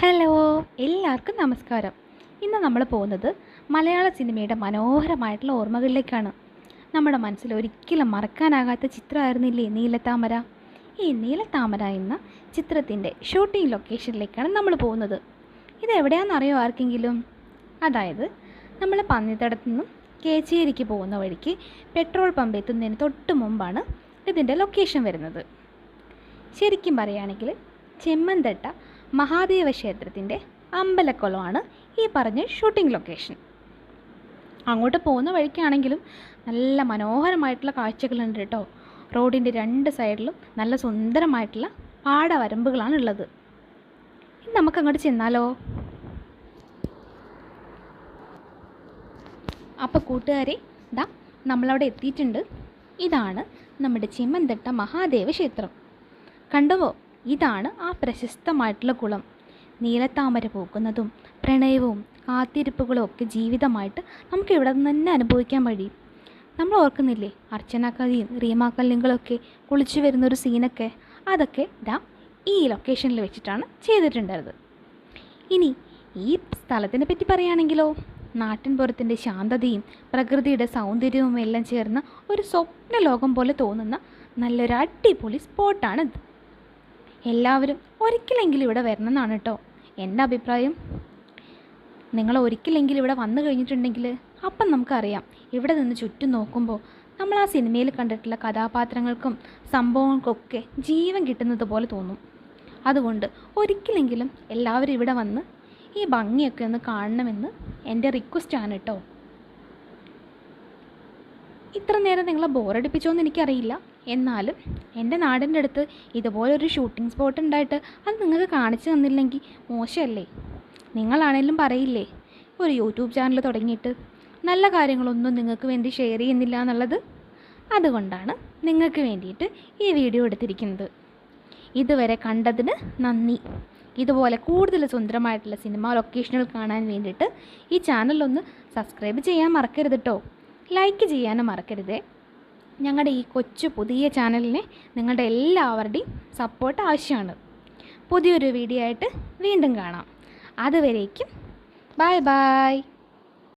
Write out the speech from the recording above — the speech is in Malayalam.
ഹലോ എല്ലാവർക്കും നമസ്കാരം. ഇന്ന് നമ്മൾ പോകുന്നത് മലയാള സിനിമയുടെ മനോഹരമായിട്ടുള്ള ഓർമ്മകളിലേക്കാണ്. നമ്മുടെ മനസ്സിൽ ഒരിക്കലും മറക്കാനാകാത്ത ചിത്രമായിരുന്നില്ലേ നീലത്താമര? ഈ നീലത്താമര എന്ന ചിത്രത്തിന്റെ ഷൂട്ടിംഗ് ലൊക്കേഷനിലേക്കാണ് നമ്മൾ പോകുന്നത്. ഇത് എവിടെയാണെന്നറിയോ ആർക്കെങ്കിലും? അതായത് നമ്മൾ പന്നിത്തടത്ത് നിന്നും കേച്ചേരിക്ക് പോകുന്ന വഴിക്ക് പെട്രോൾ പമ്പ് എത്തുന്നതിന് തൊട്ട് മുമ്പാണ് ഇതിന്റെ ലൊക്കേഷൻ വരുന്നത്. ശരിക്കും പറയുകയാണെങ്കിൽ ചെമ്മന്തട്ട മഹാദേവ ക്ഷേത്രത്തിന്റെ അമ്പലക്കുളമാണ് ഈ പറഞ്ഞ ഷൂട്ടിംഗ് ലൊക്കേഷൻ അങ്ങോട്ട് പോകുന്ന വഴിക്കാണെങ്കിലും നല്ല മനോഹരമായിട്ടുള്ള കാഴ്ചകളുണ്ട് കേട്ടോ. റോഡിന്റെ രണ്ട് സൈഡിലും നല്ല സുന്ദരമായിട്ടുള്ള പാടവരമ്പുകളാണ് ഉള്ളത്. നമുക്ക് അങ്ങോട്ട് ചെന്നാലോ? അപ്പോൾ കൂട്ടുകാരെ ഇതാ നമ്മളവിടെ എത്തിയിട്ടുണ്ട്. ഇതാണ് നമ്മുടെ ചിമ്മന്തട്ട മഹാദേവ ക്ഷേത്രം. കണ്ടുവോ ഇതാണ് ആ പ്രശസ്തമായിട്ടുള്ള കുളം. നീലത്താമര പൂക്കുന്നതും പ്രണയവും കാത്തിരിപ്പുകളും ഒക്കെ ജീവിതമായിട്ട് നമുക്ക് ഇവിടെ നിന്ന് തന്നെ അനുഭവിക്കാൻ കഴിയും നമ്മൾ ഓർക്കുന്നില്ലേ അർച്ചന കഥയും റീമാക്കല്ലിങ്ങളൊക്കെ കുളിച്ചു വരുന്ന ഒരു സീനൊക്കെ? അതൊക്കെ ദാ ഈ ലൊക്കേഷനിൽ വെച്ചിട്ടാണ് ചെയ്തിട്ടുണ്ടായത് ഇനി ഈ സ്ഥലത്തിനെ പറ്റി പറയുകയാണെങ്കിലോ? നാട്ടിൻപുറത്തിന്റെ ശാന്തതയും പ്രകൃതിയുടെ സൗന്ദര്യവും എല്ലാം ചേർന്ന ഒരു സ്വപ്ന ലോകം പോലെ തോന്നുന്ന നല്ലൊരു അടിപൊളി സ്പോട്ടാണിത് എല്ലാവരും ഒരിക്കലെങ്കിലും ഇവിടെ വരണം എന്നാണ് കേട്ടോ. എന്റെ അഭിപ്രായം നിങ്ങൾ ഒരിക്കലെങ്കിലും ഇവിടെ വന്നു കഴിഞ്ഞിട്ടുണ്ടെങ്കിൽ അപ്പം നമുക്കറിയാം. ഇവിടെ നിന്ന് ചുറ്റും നോക്കുമ്പോൾ നമ്മൾ ആ സിനിമയിൽ കണ്ടിട്ടുള്ള കഥാപാത്രങ്ങൾക്കും സംഭവങ്ങൾക്കൊക്കെ ജീവൻ കിട്ടുന്നത് പോലെ തോന്നും. അതുകൊണ്ട് ഒരിക്കലെങ്കിലും എല്ലാവരും ഇവിടെ വന്ന് ഈ ഭംഗിയൊക്കെ ഒന്ന് കാണണമെന്ന് എന്റെ റിക്വസ്റ്റാണ് കേട്ടോ. ഇത്ര നേരം നിങ്ങളെ ബോറടിപ്പിച്ചോന്ന് എനിക്കറിയില്ല. എന്നാലും എന്റെ നാടിന്റെ അടുത്ത് ഇതുപോലൊരു ഷൂട്ടിംഗ് സ്പോട്ട് ഉണ്ടായിട്ട് അത് നിങ്ങൾക്ക് കാണിച്ചു തന്നില്ലെങ്കിൽ മോശമല്ലേ? നിങ്ങളാണേലും പറയില്ലേ? ഒരു യൂട്യൂബ് ചാനൽ തുടങ്ങിയിട്ട് നല്ല കാര്യങ്ങളൊന്നും നിങ്ങൾക്ക് വേണ്ടി ഷെയർ ചെയ്യുന്നില്ല എന്നുള്ളത്? അതുകൊണ്ടാണ് നിങ്ങൾക്ക് വേണ്ടിയിട്ട് ഈ വീഡിയോ എടുത്തിരിക്കുന്നത്. ഇതുവരെ കണ്ടതിന് നന്ദി. ഇതുപോലെ കൂടുതൽ സുന്ദരമായിട്ടുള്ള സിനിമ ലൊക്കേഷനുകൾ കാണാൻ വേണ്ടിയിട്ട് ഈ ചാനലൊന്ന് സബ്സ്ക്രൈബ് ചെയ്യാൻ മറക്കരുത് കേട്ടോ ലൈക്ക് ചെയ്യാനും മറക്കരുതേ. ഞങ്ങളുടെ ഈ കൊച്ചു പുതിയ ചാനലിനെ നിങ്ങളുടെ എല്ലാവരുടെയും സപ്പോർട്ട് ആവശ്യമാണ്. പുതിയൊരു വീഡിയോ ആയിട്ട് വീണ്ടും കാണാം. അതുവരേക്കും ബായ് ബായ്